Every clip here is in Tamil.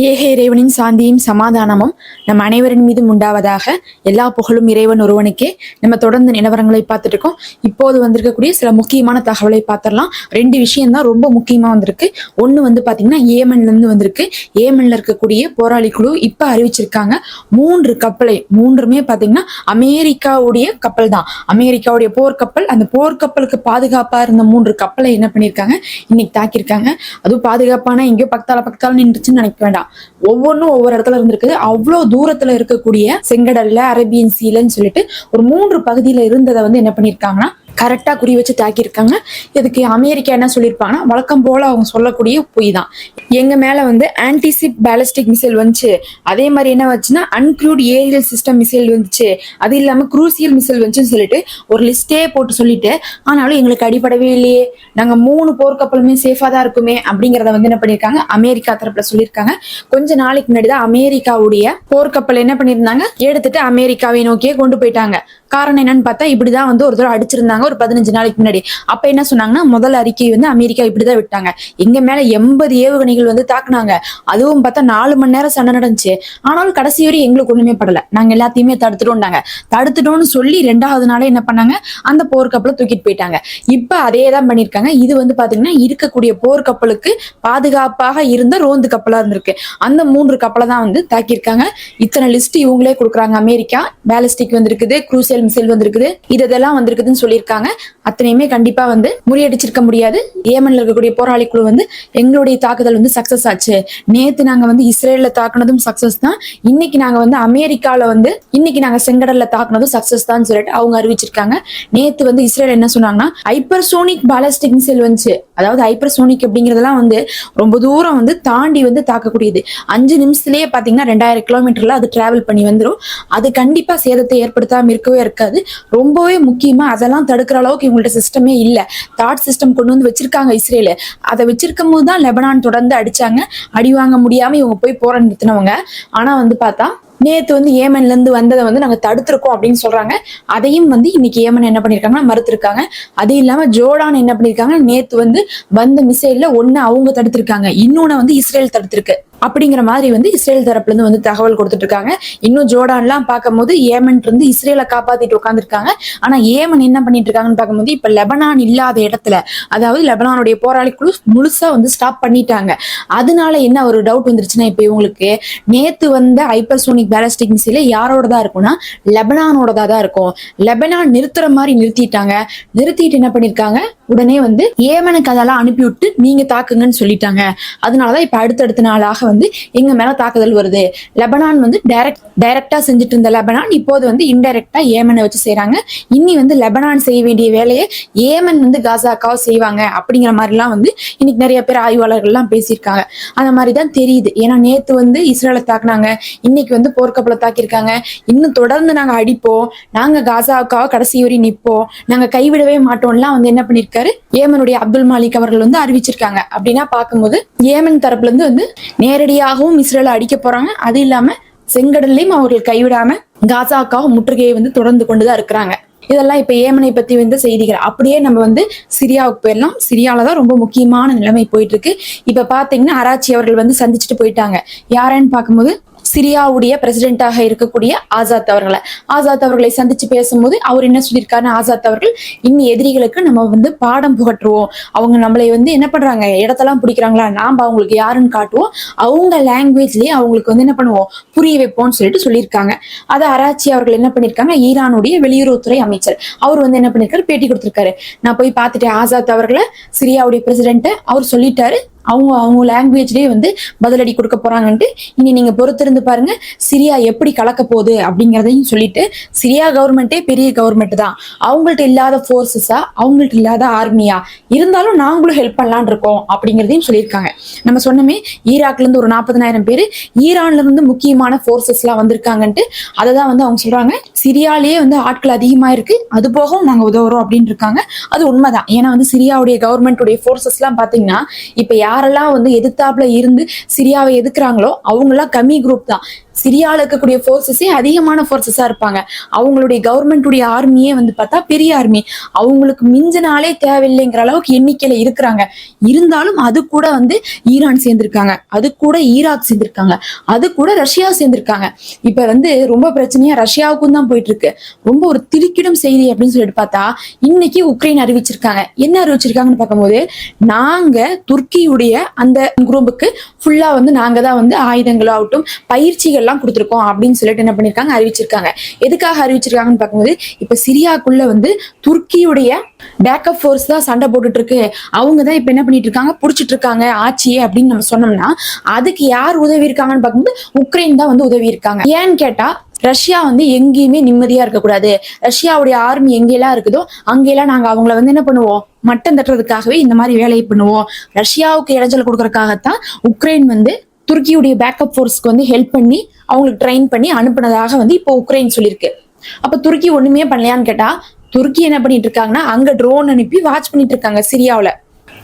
ஏக இறைவனின் சாந்தியும் சமாதானமும் நம் அனைவரின் மீதும் உண்டாவதாக எல்லா புகழும் இறைவன் ஒருவனுக்கே. நம்ம தொடர்ந்து நிலவரங்களை பார்த்துட்டு இருக்கோம். இப்போது வந்திருக்கக்கூடிய சில முக்கியமான தகவலை பார்த்துடலாம். ரெண்டு விஷயம் தான் ரொம்ப முக்கியமா வந்திருக்கு. ஒன்று வந்து பாத்தீங்கன்னா ஏமன்ல இருந்து வந்திருக்கு. ஏமன்ல இருக்கக்கூடிய போராளி குழு இப்ப அறிவிச்சிருக்காங்க. மூன்று கப்பலை மூன்றுமே பாத்தீங்கன்னா அமெரிக்காவுடைய கப்பல் தான் அமெரிக்காவுடைய போர்க்கப்பல் அந்த போர்க்கப்பலுக்கு பாதுகாப்பா இருந்த மூன்று கப்பலை என்ன பண்ணியிருக்காங்க? இன்னைக்கு தாக்கியிருக்காங்க. அதுவும் பாதுகாப்பான எங்கேயோ பக்கத்தால பக்கத்தால நின்றுச்சுன்னு நினைக்க வேண்டாம். ஒவ்வொன்றும் ஒவ்வொரு இடத்துல இருந்திருக்குது அவ்வளோ தூரத்துல இருக்கக்கூடிய செங்கடல்ல அரேபியன் சீலன்னு சொல்லிட்டு ஒரு மூன்று பகுதியில இருந்ததை வந்து என்ன பண்ணியிருக்காங்கன்னா கரெக்டாக குறி வச்சு தாக்கியிருக்காங்க. இதுக்கு அமெரிக்கா என்ன சொல்லியிருப்பாங்கன்னா வழக்கம் போல அவங்க சொல்லக்கூடிய பொய் தான். எங்க மேல வந்து ஆன்டிசிப் பேலஸ்டிக் மிசைல் வந்துச்சு. அதே மாதிரி என்ன வந்துச்சுன்னா அன்க்ளூட் ஏரியல் சிஸ்டம் மிசைல் வந்துச்சு. அது இல்லாம குரூசியல் மிசைல் வந்துச்சுன்னு சொல்லிட்டு ஒரு லிஸ்டே போட்டு சொல்லிட்டு ஆனாலும் எங்களுக்கு அடிப்படவே இல்லையே. நாங்க மூணு போர்க்கப்பலுமே சேஃபா தான் இருக்குமே அப்படிங்கறத வந்து என்ன பண்ணியிருக்காங்க அமெரிக்கா தரப்புல சொல்லியிருக்காங்க கொஞ்ச நாளைக்கு முன்னாடி தான் அமெரிக்காவுடைய போர்க்கப்பல் என்ன பண்ணியிருந்தாங்க எடுத்துட்டு அமெரிக்காவை நோக்கியே கொண்டு போயிட்டாங்க. காரணம் என்னன்னு பார்த்தா இப்படிதான் வந்து ஒரு தடவை அடிச்சிருந்தாங்க ஒரு பதினஞ்சு நாளைக்கு முன்னாடி. அப்ப என்ன சொன்னாங்கன்னா முதல் அறிக்கை வந்து அமெரிக்கா இப்படிதான் விட்டாங்க. எங்க மேல எண்பது ஏவுகணைகள் வந்து தாக்குனாங்க. அதுவும் பார்த்தா நாலு மணி நேரம் சண்டை நடந்துச்சு. ஆனாலும் கடைசி வரை எங்களுக்கு ஒண்ணுமே படல. நாங்க எல்லாத்தையுமே தடுத்துட்டோம்னாங்க. தடுத்துட்டோம்னு சொல்லி ரெண்டாவது நாளே என்ன பண்ணாங்க? அந்த போர்க்கப்பலை தூக்கிட்டு போயிட்டாங்க. இப்ப அதே தான் பண்ணிருக்காங்க இது வந்து பாத்தீங்கன்னா இருக்கக்கூடிய போர்க்கப்பலுக்கு பாதுகாப்பாக இருந்த ரோந்து கப்பலா இருந்திருக்கு. அந்த மூன்று கப்பலை தான் வந்து தாக்கியிருக்காங்க. இத்தனை லிஸ்ட் இவங்களே கொடுக்குறாங்க. அமெரிக்கா பேலிஸ்டிக் வந்திருக்குது குரூசியல் மிசைல் வந்திருக்குது. இதெல்லாம் வந்திருக்குதுன்னு சொல்லியிருக்காங்க. அத்தனையுமே கண்டிப்பா வந்து முறியடிச்சிருக்க முடியாது. ஏமன்ல இருக்கக்கூடிய போராளி குழு வந்து எங்களுடைய தாக்குதல் வந்து சக்சஸ் ஆச்சு. நேத்து நாங்க வந்து இஸ்ரேல்ல தாக்குனதும் சக்சஸ் தான். இன்னைக்கு நாங்க வந்து அமெரிக்கால வந்து இன்னைக்கு நாங்க செங்கடல்ல தாக்குனதும் சக்சஸ் தான் சொல்லிட்டு அவங்க அறிவிச்சிருக்காங்க. நேத்து வந்து இஸ்ரேல் என்ன சொன்னாங்கன்னா ஹைப்பர்சோனிக் பாலஸ்டிக் மிசைல் வந்துச்சு. அதாவது ஹைப்பர்சோனிக் அப்படிங்கறதெல்லாம் வந்து ரொம்ப தூரம் வந்து தாண்டி வந்து தாக்கக்கூடியது. அஞ்சு நிமிஷத்துலயே பாத்தீங்கன்னா ரெண்டாயிரம் கிலோமீட்டர்ல அது டிராவல் பண்ணி வந்துடும் அது கண்டிப்பா சேதத்தை ஏற்படுத்தாம இருக்கவே இருக்காது. ரொம்பவே முக்கியமா அதெல்லாம் தடுக்கிற அளவுக்கு இவங்கள்ட்ட சிஸ்டமே இல்ல. தாட் சிஸ்டம் கொண்டு வந்து வச்சிருக்காங்க இஸ்ரேல். அதை வச்சிருக்கும் போது தான் லெபனான் தொடர்ந்து அடிச்சாங்க. அடி வாங்க முடியாம இவங்க போய் போற நிறுத்தினவங்க. ஆனா வந்து பார்த்தா நேத்து வந்து ஏமன்ல இருந்து வந்ததை வந்து நாங்க தடுத்திருக்கோம் அப்படின்னு சொல்றாங்க. அதையும் வந்து இன்னைக்கு ஏமன் என்ன பண்ணிருக்காங்கன்னா மறுத்திருக்காங்க. அது இல்லாம ஜோர்டான் என்ன பண்ணிருக்காங்க நேத்து வந்து வந்த மிசைல்ல ஒண்ணு அவங்க தடுத்திருக்காங்க. இன்னொன்னு வந்து இஸ்ரேல் தடுத்திருக்கு. அப்படிங்கிற மாதிரி வந்து இஸ்ரேல் தரப்புல இருந்து வந்து தகவல் கொடுத்துட்டு இருக்காங்க இன்னும் ஜோர்டான்லாம் பார்க்கும்போது ஏமன் இருந்து இஸ்ரேலை காப்பாத்திட்டு உட்காந்துருக்காங்க ஆனா ஏமன் என்ன பண்ணிட்டு இருக்காங்கன்னு பார்க்கும்போது இப்ப லெபனான் இல்லாத இடத்துல அதாவது லெபனானுடைய போராளி குழு முழுசா வந்து ஸ்டாப் பண்ணிட்டாங்க. அதனால என்ன ஒரு டவுட் வந்துருச்சுன்னா இப்ப இவங்களுக்கு நேத்து வந்த ஹைப்பர்சோனிக் பேலஸ்டிக் மிசைல யாரோடதா இருக்கும்னா லெபனானோடதா தான் இருக்கும். லெபனான் நிறுத்துற மாதிரி நிறுத்திட்டாங்க. நிறுத்திட்டு என்ன பண்ணிருக்காங்க? உடனே வந்து ஏமனுக்கு அதெல்லாம் அனுப்பி விட்டு நீங்க தாக்குங்கன்னு சொல்லிட்டாங்க. அதனாலதான் இப்ப அடுத்தடுத்த நாளாக வந்து எங்க மேல தாக்குதல் வருது. லெபனான் வந்து டைரக்ட் டைரக்டா செஞ்சுட்டு இருந்த லெபனான் இப்போது வந்து இன்டைரக்டா ஏமனை வச்சு செய்றாங்க. இனி வந்து லெபனான் செய்ய வேண்டிய வேலையை ஏமன் வந்து காசாக்காவ செய்வாங்க அப்படிங்கிற மாதிரிலாம் வந்து இன்னைக்கு நிறைய பேர் ஆய்வாளர்கள்லாம் பேசியிருக்காங்க. அந்த மாதிரி தான் தெரியுது. ஏன்னா நேத்து வந்து இஸ்ரேலை தாக்குனாங்க. இன்னைக்கு வந்து போர்க்கப்பலை தாக்கியிருக்காங்க. இன்னும் தொடர்ந்து நாங்க அடிப்போம். நாங்க காசாவுக்காக கடைசி வரை நிப்போம் நாங்க கைவிடவே மாட்டோம்லாம் வந்து என்ன பண்ணிருக்காரு ஏமனுடைய அப்துல் மாலிக் அவர்கள் வந்து அறிவிச்சிருக்காங்க. அப்படின்னா பார்க்கும்போது ஏமன் தரப்புல இருந்து வந்து நேரடியாகவும் இஸ்ரேலை அடிக்க போறாங்க. அது இல்லாம செங்கடல்லையும் அவர்கள் கைவிடாம காசாக்காக முற்றுகையை வந்து தொடர்ந்து கொண்டுதான் இருக்கிறாங்க. இதெல்லாம் இப்ப ஏமனை பத்தி வந்து செய்திகள். அப்படியே நம்ம வந்து சிரியாவுக்கு போயிடலாம். சிரியால தான் ரொம்ப முக்கியமான நிலைமை போயிட்டு இருக்கு. இப்ப பாத்தீங்கன்னா அராச்சி அவர்கள் வந்து சந்திச்சுட்டு போயிட்டாங்க. யாரன்னு பார்க்கும்போது சிரியாவுடைய பிரசிடென்ட்டாக இருக்கக்கூடிய ஆசாத் அவர்களை. ஆசாத் அவர்களை சந்திச்சு பேசும்போது அவர் என்ன சொல்லியிருக்காருன்னு ஆசாத் அவர்கள் இன்னி எதிரிகளுக்கு நம்ம வந்து பாடம் புகற்றுவோம் அவங்க நம்மளை வந்து என்ன பண்றாங்க? இடத்தெல்லாம் பிடிக்கிறாங்களா? நாம் அவங்களுக்கு யாருன்னு காட்டுவோம். அவங்க லாங்குவேஜ்லயே அவங்களுக்கு வந்து என்ன பண்ணுவோம்? புரிய வைப்போம்னு சொல்லிட்டு சொல்லியிருக்காங்க. அதை அராச்சி அவர்கள் என்ன பண்ணிருக்காங்க ஈரானுடைய வெளியுறவுத்துறை அமைச்சர். அவர் வந்து என்ன பண்ணிருக்காரு பேட்டி கொடுத்திருக்காரு. நான் போய் பார்த்துட்டேன். ஆசாத் அவர்களை சிரியாவுடைய பிரசிடென்ட் அவர் சொல்லிட்டாரு. அவங்க அவங்க லாங்குவேஜ்லயே வந்து பதிலடி கொடுக்க போறாங்கன்ட்டு இனி நீங்க பொறுத்திருந்து பாருங்க சிரியா எப்படி கலக்க போகுது அப்படிங்கிறதையும் சொல்லிட்டு சிரியா கவர்மெண்ட்டே பெரிய கவர்மெண்ட் தான். அவங்கள்ட்ட இல்லாத ஃபோர்ஸஸா அவங்கள்ட்ட இல்லாத ஆர்மியா இருந்தாலும் நாங்களும் ஹெல்ப் பண்ணலான் இருக்கோம் அப்படிங்கிறதையும் சொல்லியிருக்காங்க. நம்ம சொன்னமே ஈராக்ல இருந்து ஒரு நாற்பதனாயிரம் பேர் ஈரான்ல இருந்து முக்கியமான ஃபோர்ஸஸ்லாம் வந்திருக்காங்கன்ட்டு அதை தான் வந்து அவங்க சொல்றாங்க சிரியாலேயே வந்து ஆட்கள் அதிகமா இருக்கு அது போகவும் நாங்க உதவுறோம் அப்படின்னு இருக்காங்க. அது உண்மைதான். ஏன்னா வந்து சிரியாவுடைய கவர்மெண்ட்டுடைய ஃபோர்ஸஸ்லாம் எல்லாம் பாத்தீங்கன்னா இப்ப யாரெல்லாம் வந்து எதிர்த்தாப்புல இருந்து சிரியாவை எதுக்குறாங்களோ அவங்கெல்லாம் கம்மி குரூப் தான். சிரியால இருக்கக்கூடிய ஃபோர்ஸஸே அதிகமான ஃபோர்ஸஸாக இருப்பாங்க. அவங்களுடைய கவர்மெண்ட்டுடைய ஆர்மியே வந்து பார்த்தா பெரிய ஆர்மி அவங்களுக்கு மிஞ்சினாலே தேவையில்லைங்கிற அளவுக்கு எண்ணிக்கையில இருக்கிறாங்க. இருந்தாலும் அது கூட வந்து ஈரான் சேர்ந்திருக்காங்க. அது கூட ஈராக் சேர்ந்திருக்காங்க. அது கூட ரஷ்யா சேர்ந்திருக்காங்க. இப்ப வந்து ரொம்ப பிரச்சனையா ரஷ்யாவுக்கும் தான் போயிட்டு இருக்கு ரொம்ப ஒரு திடுக்கிடும் செய்தி அப்படின்னு சொல்லிட்டு பார்த்தா இன்னைக்கு உக்ரைன் அறிவிச்சிருக்காங்க. என்ன அறிவிச்சிருக்காங்கன்னு பார்க்கும்போது நாங்க துர்க்கியுடைய அந்த குரூப்புக்கு ஃபுல்லா வந்து நாங்க தான் வந்து ஆயுதங்களாகட்டும் பயிற்சிகள்லாம் கொடுத்துருக்கோம் அப்படின்னு சொல்லிட்டு என்ன பண்ணிருக்காங்க? அறிவிச்சிருக்காங்க. எதுக்காக அறிவிச்சிருக்காங்கன்னு பார்க்கும்போது இப்ப சிரியாக்குள்ள வந்து துருக்கியுடைய பேக்கப் ஃபோர்ஸ் தான் சண்டை போட்டுட்டு இருக்கு அவங்க தான் இப்ப என்ன பண்ணிட்டு இருக்காங்க புடிச்சிட்டு இருக்காங்க ஆட்சியே அப்படின்னு நம்ம சொன்னோம்னா அதுக்கு யார் உதவி இருக்காங்கன்னு பார்க்கும்போது உக்ரைன் தான் வந்து உதவி இருக்காங்க ஏன்னு கேட்டா ரஷ்யா வந்து எங்கேயுமே நிம்மதியா இருக்கக்கூடாது. ரஷ்யாவுடைய ஆர்மி எங்கெல்லாம் இருக்குதோ அங்கெல்லாம் நாங்க அவங்கள வந்து என்ன பண்ணுவோம்? மட்டம் தட்டுறதுக்காகவே இந்த மாதிரி வேலையை பண்ணுவோம். ரஷ்யாவுக்கு இடைஞ்சல் கொடுக்கறதுக்காகத்தான் உக்ரைன் வந்து துருக்கியுடைய பேக்கப் ஃபோர்ஸ்க்கு வந்து ஹெல்ப் பண்ணி அவங்களுக்கு ட்ரெயின் பண்ணி அனுப்புனதாக வந்து இப்போ உக்ரைன் சொல்லியிருக்கு. அப்ப துருக்கி ஒண்ணுமே பண்ணலையான்னு கேட்டா துருக்கி என்ன பண்ணிட்டு இருக்காங்கன்னா அங்க ட்ரோன் அனுப்பி வாட்ச் பண்ணிட்டு இருக்காங்க சிரியாவில.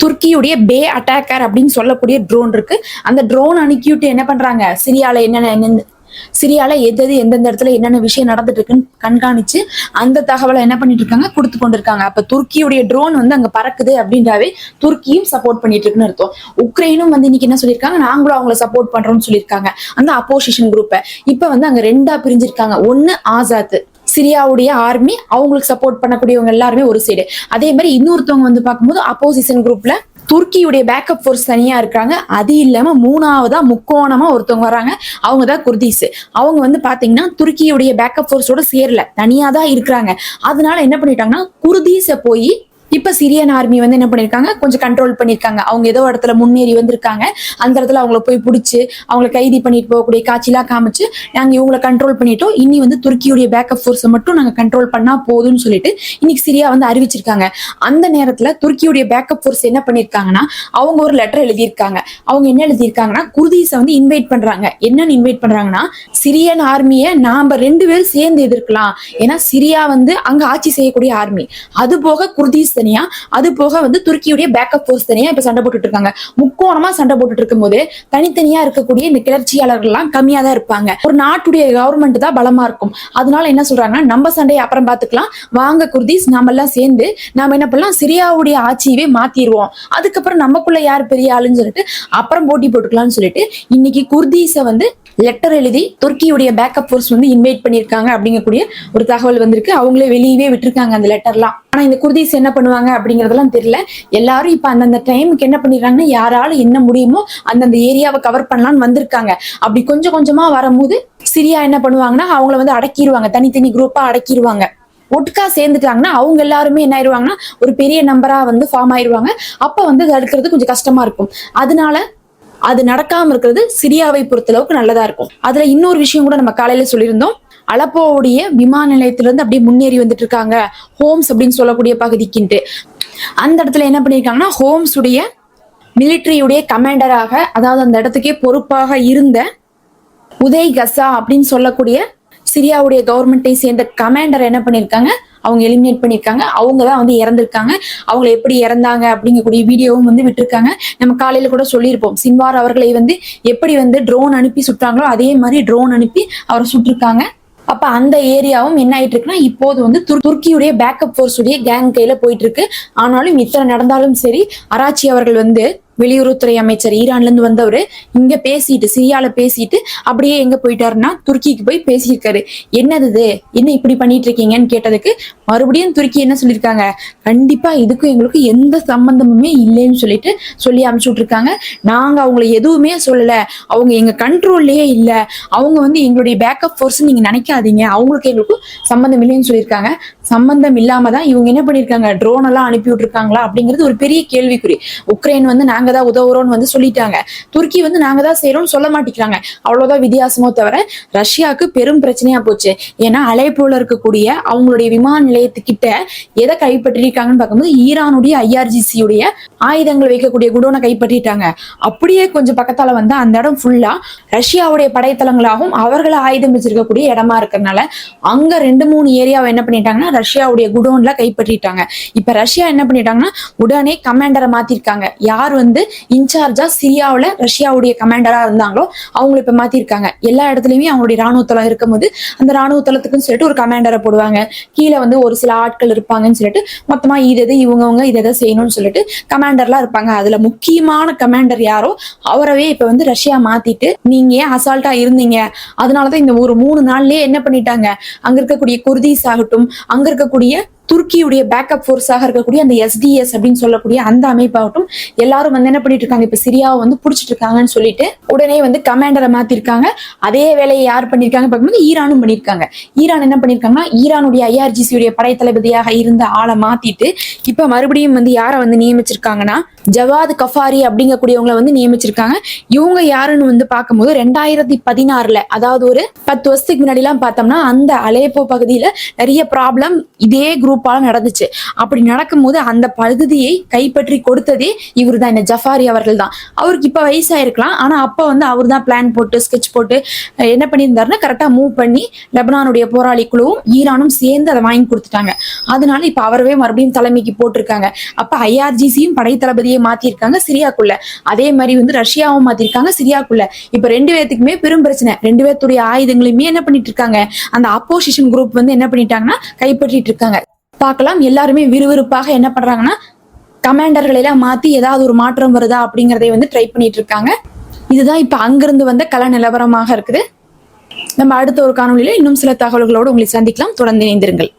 துருக்கியுடைய பே அட்டாக்கர் அப்படின்னு சொல்லக்கூடிய ட்ரோன் இருக்கு. அந்த ட்ரோன் அனுப்பிவிட்டு என்ன பண்றாங்க? சிரியால என்னென்ன என்னென்ன சிரியால எது எது எந்தெந்த இடத்துல என்னென்ன விஷயம் நடந்துட்டு இருக்குன்னு கண்காணிச்சு அந்த தகவலை என்ன பண்ணிட்டு இருக்காங்க கொடுத்து கொண்டிருக்காங்க. அப்ப துருக்கியுடைய ட்ரோன் வந்து அங்க பறக்குது அப்படின்றாவே துருக்கியும் சப்போர்ட் பண்ணிட்டு இருக்குன்னு அர்த்தம். உக்ரைனும் வந்து இன்னைக்கு என்ன சொல்லியிருக்காங்க? நாங்களும் அவங்கள சப்போர்ட் பண்றோம்னு சொல்லியிருக்காங்க. அந்த அப்போசிஷன் குரூப்பை இப்ப வந்து அங்க ரெண்டா பிரிஞ்சிருக்காங்க. ஒன்னு ஆசாத். சிரியாவுடைய ஆர்மி அவங்களுக்கு சப்போர்ட் பண்ணக்கூடியவங்க எல்லாருமே ஒரு சைடு அதே மாதிரி இன்னொருத்தவங்க வந்து பார்க்கும்போது அப்போசிஷன் குரூப்ல துருக்கியுடைய பேக்கப் ஃபோர்ஸ் தனியா இருக்கிறாங்க அது இல்லாம மூணாவதா முக்கோணமா ஒருத்தவங்க வராங்க அவங்க தான் குர்தீஸ். அவங்க வந்து பாத்தீங்கன்னா துருக்கியுடைய பேக்கப் ஃபோர்ஸோட சேரல. தனியா தான் இருக்கிறாங்க. அதனால என்ன பண்ணிட்டாங்கன்னா குர்தீஸை போய் இப்ப சிரியன் ஆர்மி வந்து என்ன பண்ணிருக்காங்க? கொஞ்சம் கண்ட்ரோல் பண்ணிருக்காங்க. அவங்க ஏதோ இடத்துல முன்னேறி வந்திருக்காங்க. அந்த இடத்துல அவங்கள போய் பிடிச்சி அவங்கள கைதி பண்ணிட்டு போகக்கூடிய காட்சிலாம் காமிச்சு நாங்க இவங்களை கண்ட்ரோல் பண்ணிட்டோம். இனி வந்து துருக்கியுடைய பேக்கப் ஃபோர்ஸை மட்டும் நாங்க கண்ட்ரோல் பண்ணா போதும்னு சொல்லிட்டு இன்னைக்கு சிரியா வந்து அறிவிச்சிருக்காங்க. அந்த நேரத்துல துருக்கியுடைய பேக்கப் ஃபோர்ஸ் என்ன பண்ணிருக்காங்கன்னா அவங்க ஒரு லெட்டர் எழுதியிருக்காங்க. அவங்க என்ன எழுதியிருக்காங்கன்னா குர்தீஸை வந்து இன்வைட் பண்றாங்க. என்னன்னு இன்வைட் பண்றாங்கன்னா சிரியன் ஆர்மியை நாம ரெண்டு பேரும் சேர்ந்து எதிர்க்கலாம். ஏன்னா சிரியா வந்து அங்க ஆட்சி செய்யக்கூடிய ஆர்மி. அது போக குர்தீஸ் தனியா அது போக வந்து துருக்கியுடைய பேக்கப் ஃபோர்ஸ் தனியா இப்ப சண்டை போட்டுட்டு இருக்காங்க. முக்கோணமா சண்டை போட்டுட்டு இருக்கும்போது தனித்தனியா இருக்கக்கூடிய இந்த கிளர்ச்சியாளர்கள் எல்லாம் கம்மியா தான் இருப்பாங்க. ஒரு நாட்டுடைய கவர்மெண்ட் தான் பலமா இருக்கும். அதனால என்ன சொல்றாங்கன்னா நம்ம சண்டையை அப்புறம் பாத்துக்கலாம் வாங்க குர்தீஸ் நாம எல்லாம் சேர்ந்து நாம என்ன பண்ணலாம்? சிரியாவுடைய ஆட்சியவே மாத்திடுவோம் அதுக்கப்புறம் நமக்குள்ள யார் பெரிய ஆளுன்னு சொல்லிட்டு அப்புறம் போட்டி போட்டுக்கலாம்னு சொல்லிட்டு இன்னைக்கு குர்தீஸை வந்து லெட்டர் எழுதி துருக்கியுடைய பேக்கப் ஃபோர்ஸ் வந்து இன்வைட் பண்ணியிருக்காங்க அப்படிங்கக்கூடிய ஒரு தகவல் வந்திருக்கு. அவங்களே வெளியவே விட்டுருக்காங்க அந்த லெட்டர்லாம் ஆனா இந்த குர்தீஸ் என்ன பண்ணுவாங்க அப்படிங்கறதெல்லாம் தெரியல. எல்லாரும் இப்ப அந்தந்த டைமுக்கு என்ன பண்ணிடுறாங்கன்னா யாரால என்ன முடியுமோ அந்தந்த ஏரியாவை கவர் பண்ணலாம்னு வந்திருக்காங்க. அப்படி கொஞ்சம் கொஞ்சமா வரும்போது சிரியா என்ன பண்ணுவாங்கன்னா அவங்கள வந்து அடக்கிடுவாங்க தனித்தனி குரூப்பா அடக்கிடுவாங்க ஒட்டுக்கா சேர்ந்துட்டாங்கன்னா அவங்க எல்லாருமே என்ன ஆயிருவாங்கன்னா ஒரு பெரிய நம்பரா வந்து ஃபார்ம் ஆயிருவாங்க. அப்ப வந்து தடுக்கிறது அடுக்கிறது கொஞ்சம் கஷ்டமா இருக்கும். அதனால அது நடக்காம இருக்கிறது சிரியாவை பொறுத்தளவுக்கு நல்லதா இருக்கும். அதுல இன்னொரு விஷயம் கூட நம்ம காலையில சொல்லியிருந்தோம். அலப்போவுடைய விமான நிலையத்திலிருந்து அப்படியே முன்னேறி வந்துட்டு இருக்காங்க ஹோம்ஸ் அப்படின்னு சொல்லக்கூடிய பகுதிக்குன்ட்டு. அந்த இடத்துல என்ன பண்ணியிருக்காங்கன்னா ஹோம்ஸ் உடைய மிலிட்ரியுடைய கமாண்டராக அதாவது அந்த இடத்துக்கே பொறுப்பாக இருந்த உதய் கசா அப்படின்னு சொல்லக்கூடிய சிரியாவுடைய கவர்மெண்ட்டை சேர்ந்த கமாண்டர் என்ன பண்ணியிருக்காங்க? அவங்க எலிமினேட் பண்ணியிருக்காங்க. அவங்க தான் வந்து இறந்துருக்காங்க. அவங்க எப்படி இறந்தாங்க அப்படிங்கக்கூடிய வீடியோவும் வந்து விட்டுருக்காங்க. நம்ம காலையில கூட சொல்லியிருப்போம். சின்வார் அவர்களை வந்து எப்படி வந்து ட்ரோன் அனுப்பி சுட்டாங்களோ அதே மாதிரி ட்ரோன் அனுப்பி அவரை சுட்டிருக்காங்க. அப்ப அந்த ஏரியாவும் என்ன ஆயிட்டு இருக்குன்னா இப்போது வந்து துர்- துருக்கியுடைய பேக்கப் ஃபோர்ஸ் உடைய கேங் கையில போயிட்டு இருக்கு ஆனாலும் இத்தனை நடந்தாலும் சரி அராச்சி அவர்கள் வந்து வெளியுறவுத்துறை அமைச்சர் ஈரான்ல இருந்து வந்தவர் இங்க பேசிட்டு சிரியால பேசிட்டு அப்படியே எங்க போயிட்டாருன்னா துருக்கிக்கு போய் பேசியிருக்காரு. என்னது இது? என்ன இப்படி பண்ணிட்டு இருக்கீங்கன்னு கேட்டதுக்கு மறுபடியும் துருக்கி என்ன சொல்லியிருக்காங்க? கண்டிப்பா இதுக்கும் எங்களுக்கும் எந்த சம்பந்தமுமே இல்லைன்னு சொல்லிட்டு சொல்லி அனுப்பிச்சு விட்டுருக்காங்க. நாங்க அவங்கள எதுவுமே சொல்லல. அவங்க எங்க கண்ட்ரோல்லயே இல்ல. அவங்க வந்து எங்களுடைய பேக்கப் ஃபோர்ஸ் நீங்க நினைக்காதீங்க. அவங்களுக்கு எங்களுக்கும் சம்பந்தம் இல்லைன்னு சொல்லியிருக்காங்க. சம்பந்தம் இல்லாம தான் இவங்க என்ன பண்ணிருக்காங்க? ட்ரோன் எல்லாம் அனுப்பி விட்டுருக்காங்களா? அப்படிங்கிறது ஒரு பெரிய கேள்விக்குறி. உக்ரைன் வந்து நாங்க தான் உதவுறோம்னு வந்து சொல்லிட்டாங்க. துருக்கி வந்து நாங்க தான் செய்யறோம்னு சொல்ல மாட்டேங்கிறாங்க அவ்வளவுதான் வித்தியாசமோ தவிர ரஷ்யாவுக்கு பெரும் பிரச்சனையா போச்சு. ஏன்னா அலைப்போல இருக்கக்கூடிய அவங்களுடைய விமான நிலையத்துக்கிட்ட எதை கைப்பற்றிருக்காங்கன்னு பார்க்கும்போது ஈரானுடைய ஐஆர்ஜிசி உடைய ஆயுதங்கள் வைக்கக்கூடிய குடோனை கைப்பற்றிட்டாங்க. அப்படியே கொஞ்சம் பக்கத்தால வந்து அந்த இடம் ஃபுல்லா ரஷ்யாவுடைய படைத்தளங்களாகவும் அவர்களை ஆயுதம் வச்சிருக்கக்கூடிய இடமா இருக்கிறதுனால அங்க ரெண்டு மூணு ஏரியாவை என்ன பண்ணிட்டாங்கன்னா ரஷ்யாவுடைய குடோன்ல கைப்பற்றிட்டாங்க. இப்ப ரஷ்யா என்ன பண்ணிட்டாங்கன்னா உடனே கமாண்டரை மாத்திருக்காங்க. யார் வந்து இன்சார்ஜா சிரியாவுல ரஷ்யாவுடைய கமாண்டரா இருந்தாங்களோ அவங்களை இப்ப மாத்திருக்காங்க. எல்லா இடத்துலயுமே அவங்களுடைய ராணுவ தளம் இருக்கும்போது அந்த ராணுவ தளத்துக்குன்னு சொல்லிட்டு ஒரு கமாண்டரை போடுவாங்க. கீழே வந்து ஒரு சில ஆட்கள் இருப்பாங்கன்னு சொல்லிட்டு மொத்தமா இது எதை இவங்கவங்க இதை எதை செய்யணும்னு சொல்லிட்டு கமாண்டர்லாம் இருப்பாங்க. அதுல முக்கியமான கமாண்டர் யாரோ அவரவே இப்ப வந்து ரஷ்யா மாத்திட்டு நீங்க ஏன் அசால்ட்டா இருந்தீங்க? அதனாலதான் இந்த ஒரு மூணு நாள்லயே என்ன பண்ணிட்டாங்க? அங்க இருக்கக்கூடிய குர்தீஸ் ஆகட்டும் அங்க இருக்கக்கூடிய துருக்கியுடைய பேக்கப் ஃபோர்ஸாக இருக்கக்கூடிய அந்த எஸ்டிஎஸ் அப்படின்னு சொல்லக்கூடிய அந்த அமைப்பாகட்டும் எல்லாரும் வந்து என்ன பண்ணிட்டு இருக்காங்க? இப்ப சிரியாவை வந்து பிடிச்சிட்டு இருக்காங்கன்னு சொல்லிட்டு உடனே வந்து கமாண்டரை மாத்திருக்காங்க. அதே வேலையை யார் பண்ணிருக்காங்க? பார்க்கும்போது ஈரானும் பண்ணிருக்காங்க. ஈரான் என்ன பண்ணிருக்காங்கன்னா ஈரானுடைய ஐஆர்ஜிசி உடைய படை இருந்த ஆளை மாத்திட்டு இப்ப மறுபடியும் வந்து யாரை வந்து நியமிச்சிருக்காங்கன்னா ஜவாத் கஃபாரி அப்படிங்கக்கூடியவங்களை வந்து நியமிச்சிருக்காங்க. இவங்க யாருன்னு வந்து பார்க்கும்போது ரெண்டாயிரத்தி பதினாறுல அதாவது ஒரு பத்து வருஷத்துக்கு முன்னாடி எல்லாம் பார்த்தோம்னா அந்த அலேப்போ பகுதியில நிறைய ப்ராப்ளம் இதே குரூப் குரூப்பால நடந்துச்சு. அப்படி நடக்கும்போது அந்த பகுதியை கைப்பற்றி கொடுத்ததே இவர் தான் இந்த ஜஃபாரி அவர்கள் தான் அவருக்கு இப்ப வயசாயிருக்கலாம். ஆனா அப்போ வந்து அவர் தான் பிளான் போட்டு ஸ்கெட்ச் போட்டு என்ன பண்ணியிருந்தாருன்னா கரெக்டா மூவ் பண்ணி லெபனானுடைய போராளி குழுவும் ஈரானும் சேர்ந்து அதை வாங்கி கொடுத்துட்டாங்க. அதனால இப்ப அவரவே மறுபடியும் தலைமைக்கு போட்டிருக்காங்க. அப்போ ஐஆர்ஜிசியும் படை தளபதியை மாத்திருக்காங்க சிரியாக்குள்ள. அதே மாதிரி வந்து ரஷ்யாவும் மாத்திருக்காங்க சிரியாக்குள்ள. இப்ப ரெண்டு பேர்த்துக்குமே பெரும் பிரச்சனை. ரெண்டு பேர்த்துடைய ஆயுதங்களையுமே என்ன பண்ணிட்டு இருக்காங்க? அந்த அப்போசிஷன் குரூப் வந்து என்ன பண்ணிட்டாங்கன்னா கைப்பற்றிட்டு இருக்காங்க. பார்க்கலாம். எல்லாருமே விறுவிறுப்பாக என்ன பண்றாங்கன்னா கமாண்டர்களை எல்லாம் மாத்தி ஏதாவது ஒரு மாற்றம் வருதா அப்படிங்கறதை வந்து ட்ரை பண்ணிட்டு இருக்காங்க. இதுதான் இப்ப அங்கிருந்து வந்த கல நிலவரமாக இருக்குது. நம்ம அடுத்த ஒரு காணொளியில இன்னும் சில தகவல்களோடு உங்களை சந்திக்கலாம். தொடர்ந்து இணைந்திருங்கள்.